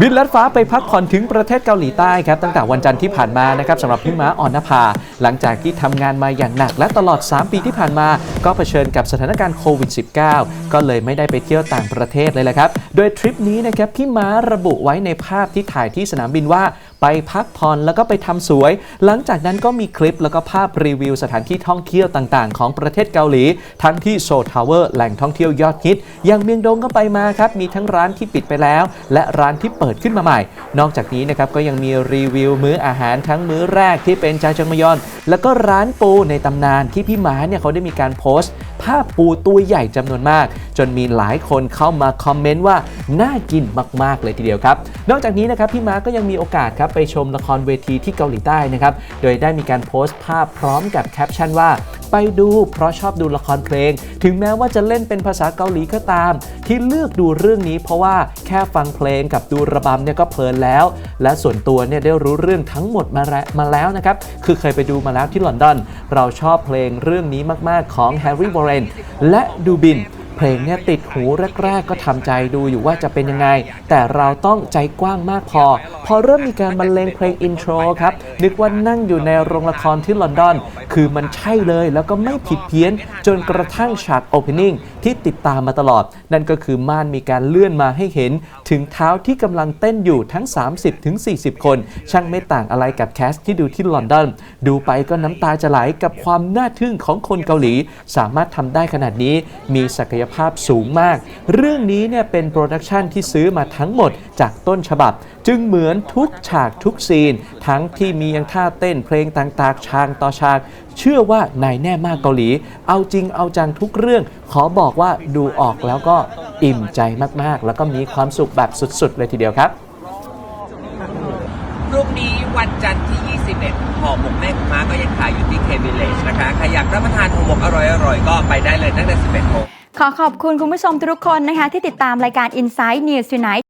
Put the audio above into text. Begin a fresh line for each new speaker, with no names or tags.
บินลัดฟ้าไปพักผ่อนถึงประเทศเกาหลีใต้ครับตั้งแต่วันจันทร์ที่ผ่านมานะครับสำหรับพี่ม้าอ่อนนภา หลังจากที่ทำงานมาอย่างหนักและตลอด 3 ปีที่ผ่านมา ก็เผชิญกับสถานการณ์โควิด -19 ก็เลยไม่ได้ไปเที่ยวต่างประเทศเลยแหละครับ โดยทริปนี้นะครับพี่ม้าระบุไว้ในภาพที่ถ่ายที่สนามบินว่า ไปพักผ่อนแล้วก็ไปทำสวย หลังจากนั้นก็มีคลิปแล้วก็ภาพรีวิวสถานที่ท่องเที่ยวต่างๆ ของประเทศเกาหลี ทั้งที่โซทาวเวอร์แหล่งท่องเที่ยวยอดฮิตอย่างเมียงดงก็ไปมาครับมีทั้งร้านที่ปิดไปแล้ว และร้านที่เปิดขึ้นมาใหม่ นอกจากนี้นะครับก็ยังมีรีวิวมื้ออาหารทั้งมื้อแรกที่เป็นจาจังมยอน แล้วก็ร้านปูในตำนานที่พี่หมาเนี่ยเขาได้มีการโพสต์ภาพปูตัวใหญ่จำนวนมาก จนมีหลายคนเข้ามาคอมเมนต์ว่าน่ากินมาก ๆ เลยทีเดียวครับ นอกจากนี้นะครับพี่มาก็ยังมีโอกาสครับไปชมละครเวทีที่เกาหลีใต้นะครับโดยได้มีการโพสต์ภาพพร้อมกับแคปชั่นว่า ไปดูเพราะชอบดูละครเพลง ถึงแม้ว่าจะเล่นเป็นภาษาเกาหลีก็ตาม ที่เลือกดูเรื่องนี้เพราะว่าแค่ฟังเพลงกับดูระบำเนี่ยก็เพลินแล้ว และส่วนตัวเนี่ยได้รู้เรื่องทั้งหมดมาแล้วมาแล้วนะครับ คือเคยไปดูมาแล้วที่ลอนดอน เราชอบเพลงเรื่องนี้มาก ๆ ของแฮร์รี่บอร์เรนและดูบิน เพลงเนี่ยติดหูแรก ๆ ก็ทำใจดูอยู่ว่าจะเป็นยังไง แต่เราต้องใจกว้างมากพอ พอเริ่มมีการบรรเลงเพลงอินโทรครับ นึกว่านั่งอยู่ในโรงละครที่ลอนดอน คือมันใช่เลยแล้วก็ไม่ผิดเพี้ยน จนกระทั่งฉากโอเพนนิ่งที่ติดตามมาตลอด นั่นก็คือม่านมีการเลื่อนมาให้เห็น ถึงเท้าที่กำลังเต้นอยู่ทั้ง 30-40ถึง40 คน ช่างไม่ต่างอะไรกับแคสที่ดูที่ลอนดอนดูไปก็น้ำตาจะไหลกับความน่าทึ่งของคนเกาหลี สามารถทำได้ขนาดนี้มีศักยภาพสูงมาก เรื่องนี้เนี่ยเป็นโปรดักชันที่ซื้อมาทั้งหมดจากต้นฉบับ จึงเหมือนทุกฉากทุกซีน ทั้งที่มียังท่าเต้นเพลงต่างๆฉากต่อฉากเชื่อว่านายแน่มากเกาหลี เอาจริงเอาจังทุกเรื่อง ขอบอกว่าดูออกแล้วก็อิ่มใจมากๆ แล้วก็มีความสุขแบบสุด ๆ เลยทีเดียวครับ
พรุ่งนี้วันจันทร์ที่ 21ห่อหมกแม่ค้าก็ยังขายอยู่ที่เควิเลจนะคะ ใครอยากรับประทานห่อหมกอร่อยๆ ก็ไปได้เลยตั้งแต่ 11โมง
ขอขอบคุณคุณผู้ชมทุกคนนะคะ ที่ติดตามรายการ Inside News Tonight